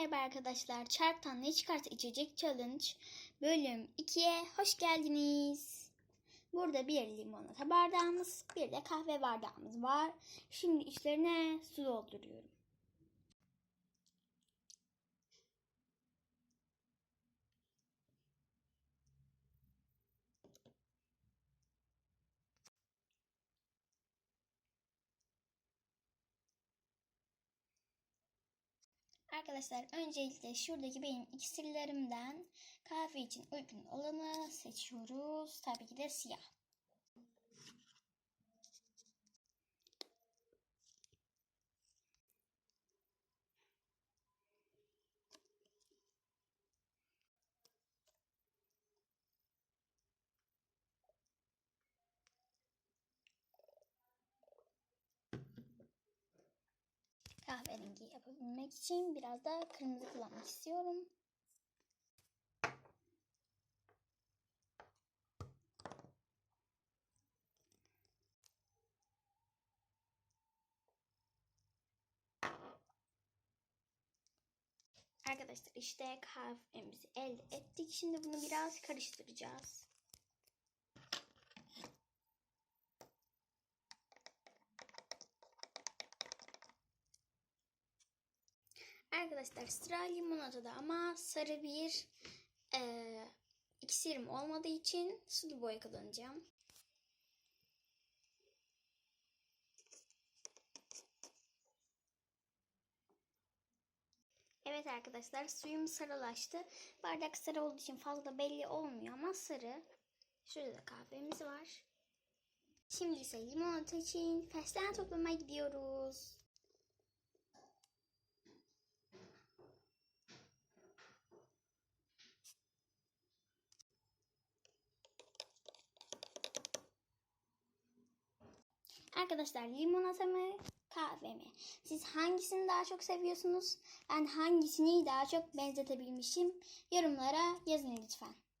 merhaba arkadaşlar. Çarktan ne çıkarsa içecek challenge bölüm 2'ye hoş geldiniz. Burada bir limonata bardağımız, bir de kahve bardağımız var. Şimdi içlerine su dolduruyorum. Arkadaşlar öncelikle şuradaki benim iksirlerimden kahve için uygun olanı seçiyoruz. Tabii ki de siyah. Kahverengi yapabilmek için biraz da kırmızı kullanmak istiyorum. Arkadaşlar işte kahvemizi elde ettik. Şimdi bunu biraz karıştıracağız. Arkadaşlar sıra limonatada ama sarı bir eee iksirim olmadığı için sulu boya kullanacağım. Evet arkadaşlar suyum sarılaştı. Bardak sarı olduğu için fazla belli olmuyor ama sarı. Şurada da kahvemiz var. Şimdi ise limonata için fesleğen toplamaya gidiyoruz. Arkadaşlar limonata mı kahve mi? Siz hangisini daha çok seviyorsunuz? Ben hangisini daha çok benzetebilmişim? Yorumlara yazın lütfen.